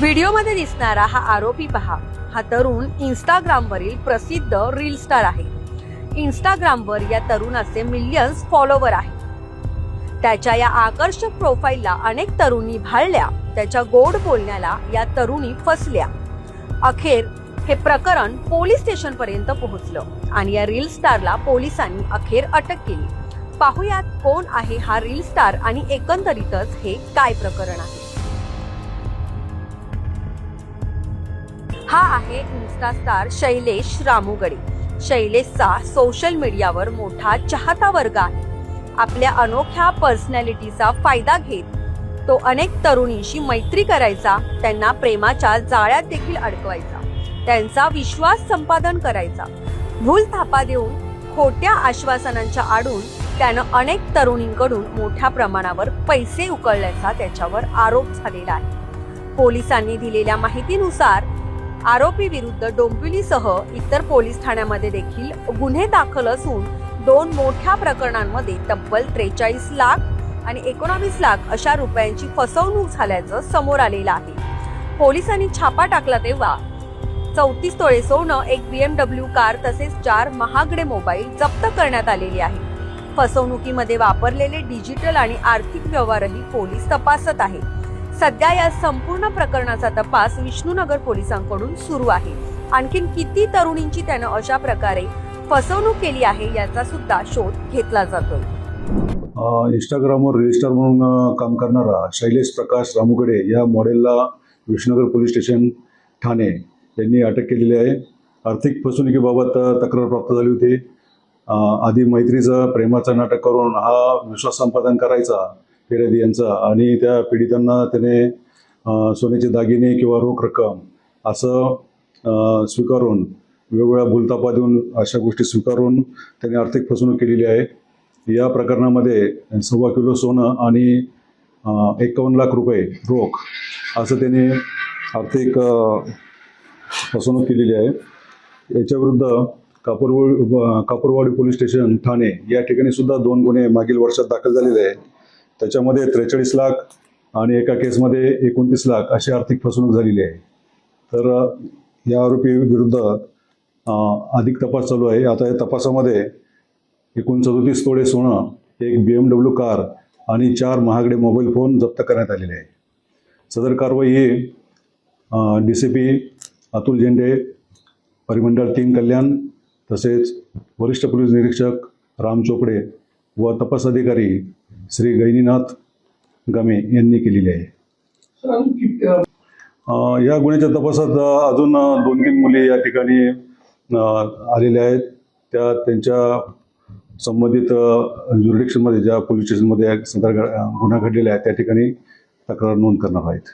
व्हिडिओमध्ये दिसणारा हा आरोपी पहा हा तरुण इंस्टाग्रामवरील प्रसिद्ध रील स्टार आहे. इंस्टाग्रामवर या तरुणाचे मिलियन्स फॉलोवर आहे. त्याच्या या आकर्षक प्रोफाईलला अनेक तरुणी भाळल्या त्याच्या गोड बोलण्याला या तरुणी फसल्या. अखेर हे प्रकरण पोलीस स्टेशन पर्यंत पोहोचलं आणि या रील स्टारला पोलिसांनी अखेर अटक केली. पाहुयात कोण आहे हा रील स्टार आणि एकंदरीतच हे काय प्रकरण आहे? हा आहे इन्स्टा स्टार शैलेश रामुगडे. शैलेशचा सोशल मीडियावर मोठा चाहता वर्ग आहे. आपल्या अनोख्या पर्सनॅलिटीचा फायदा घेत तो अनेक तरुणींशी मैत्री करायचा त्यांना प्रेमाच्या जाळ्यात देखील अडकवायचा त्यांचा विश्वास संपादन करायचा. भूल थापा देऊन खोट्या आश्वासनांच्या आडून त्यानं अनेक तरुणींकडून मोठ्या प्रमाणावर पैसे उकळल्याचा त्याच्यावर आरोप झालेला आहे. पोलिसांनी दिलेल्या माहितीनुसार आरोपी विरुद्ध डोंबिवलीसह इतर पोलीस ठाण्यामध्ये देखील गुन्हे दाखल असून दोन मोठ्या प्रकरणांमध्ये तब्बल त्रेचाळीस लाख आणि एकोणावीस लाख अशा रुपयांची फसवणूक झाल्याचं समोर आलेलं आहे. पोलिसांनी छापा टाकला तेव्हा चौतीस तोळे सोनं एक बीएमडब्ल्यू कार तसेच चार महागडे मोबाईल जप्त करण्यात आलेले आहे फसवणुकीमध्ये वापरलेले डिजिटल आणि आर्थिक व्यवहारही पोलीस तपासत आहे सध्या या संपूर्ण प्रकरणाचा तपास विष्णुनगर पोलिसांकडून सुरू आहे. आणखीन किती तरुणींची त्यानं अशा प्रकारे फसवणूक केली आहे याचा सुद्धा शोध घेतला जातोय. इंस्टाग्रामवर रजिस्टर म्हणून काम करणारा शैलेश प्रकाश रामुगडे या मॉडेलला विष्णुनगर पोलीस स्टेशन ठाणे यांनी अटक केलेली आहे. आर्थिक फसवणुकीबाबत तक्रार प्राप्त झाली होती. आधी मैत्रीचं प्रेमाचं नाटक करून हा विश्वास संपादन करायचा फिर्यादी यांचा आणि त्या पीडितांना त्याने सोन्याचे दागिने किंवा रोख रक्कम असं स्वीकारून वेगवेगळ्या भूलतापा देऊन अशा गोष्टी स्वीकारून त्याने आर्थिक फसवणूक केलेली आहे. या प्रकरणामध्ये सव्वा किलो सोनं आणि एकावन्न लाख रुपये रोख असं त्याने आर्थिक फसवणूक केलेली आहे. याच्याविरुद्ध कापूरवाडी कापूरवाडी पोलीस स्टेशन ठाणे या ठिकाणी सुद्धा दोन गुन्हे मागील वर्षात दाखल झालेले आहे त्याच्यामध्ये त्रेचाळीस लाख आणि एका केसमध्ये एकोणतीस लाख अशी आर्थिक फसवणूक झालेली आहे. तर या आरोपी विरुद्ध अधिक तपास चालू आहे. आता या तपासामध्ये एकूण सदोतीस तोडे सोनं एक बी एम डब्ल्यू कार आणि चार महागडे मोबाईल फोन जप्त करण्यात आलेले आहे. सदर कारवाई ही D C P Atul Zende परिमंडळ तीन कल्याण तसेच वरिष्ठ पोलीस निरीक्षक राम चोपडे व तपास अधिकारी श्री गैनीनाथ गमे यांनी केलेली आहे. या गुन्ह्याच्या तपासात अजून दोन तीन मुली या ठिकाणी आलेल्या आहेत. त्या त्यांच्या संबंधित ज्युरिडिक्शनमध्ये ज्या पोलीस स्टेशनमध्ये गुन्हा घडलेला आहे त्या ठिकाणी तक्रार नोंद करणार आहेत.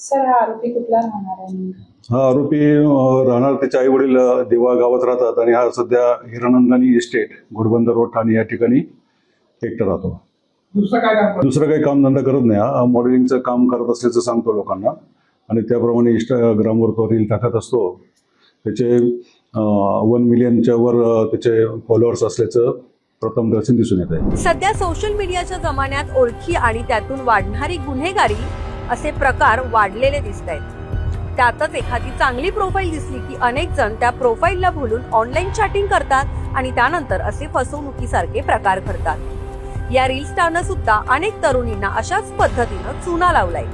सर हा आरोपी कुठला राहणार आहे नेमका? हा आरोपी अ, राहणार त्याचे आई वडील देवा गावात राहतात आणि हा सध्या हिरानंदानी इस्टेट घोडबंदर रोड ठाणे या ठिकाणी एकटा राहतो. दुसरं काय काम काही कामधंदा करत नाही. हा मॉडेलिंगचं काम करत असल्याचं सांगतो लोकांना. आणि त्याप्रमाणे इंस्टाग्रामवर तो रील टाकत असतो. त्याचे वन मिलियनच्या वर त्याचे फॉलोअर्स असल्याचं प्रथम दर्शन दिसून येत आहे सध्या सोशल मीडियाच्या जमान्यात ओळखी आणि त्यातून वाढणारी गुन्हेगारी असे प्रकार वाढलेले दिसत आहेत त्यातच एखादी चांगली प्रोफाईल दिसली की अनेक जण त्या प्रोफाईलला भुलून ऑनलाईन चॅटिंग करतात आणि त्यानंतर असे फसवणुकीसारखे प्रकार करतात या रील स्टारनं सुद्धा अनेक तरुणींना अशाच पद्धतीनं चुना लावलाय.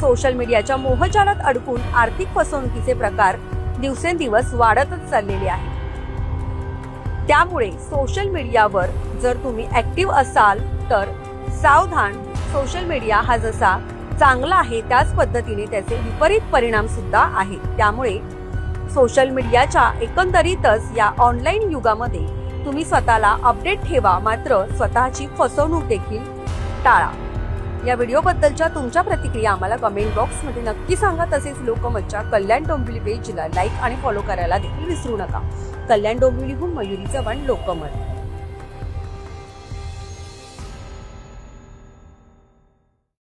सोशल मीडियाच्या मोहजालात अडकून आर्थिक फसवणुकीचे प्रकार दिवसेंदिवस वाढतच चाललेले आहे त्यामुळे सोशल मीडियावर जर तुम्ही ऍक्टिव्ह असाल तर सावधान सोशल मीडिया हा जसा चांगला आहे त्याच पद्धतीने त्याचे विपरीत परिणाम सुद्धा आहेत. त्यामुळे सोशल मीडियाच्या एकंदरीतच या ऑनलाईन युगामध्ये तुम्ही स्वतःला अपडेट ठेवा मात्र स्वतःची फसवणूक देखील टाळा. या व्हिडिओबद्दलच्या तुमच्या प्रतिक्रिया आम्हाला कमेंट बॉक्समध्ये नक्की सांगा. तसेच लोकमतच्या कल्याण डोंबिवली पेजला लाईक आणि फॉलो करायला देखील विसरू नका. कल्याण डोंबिवलीहून मयुरी चव्हाण लोकमत.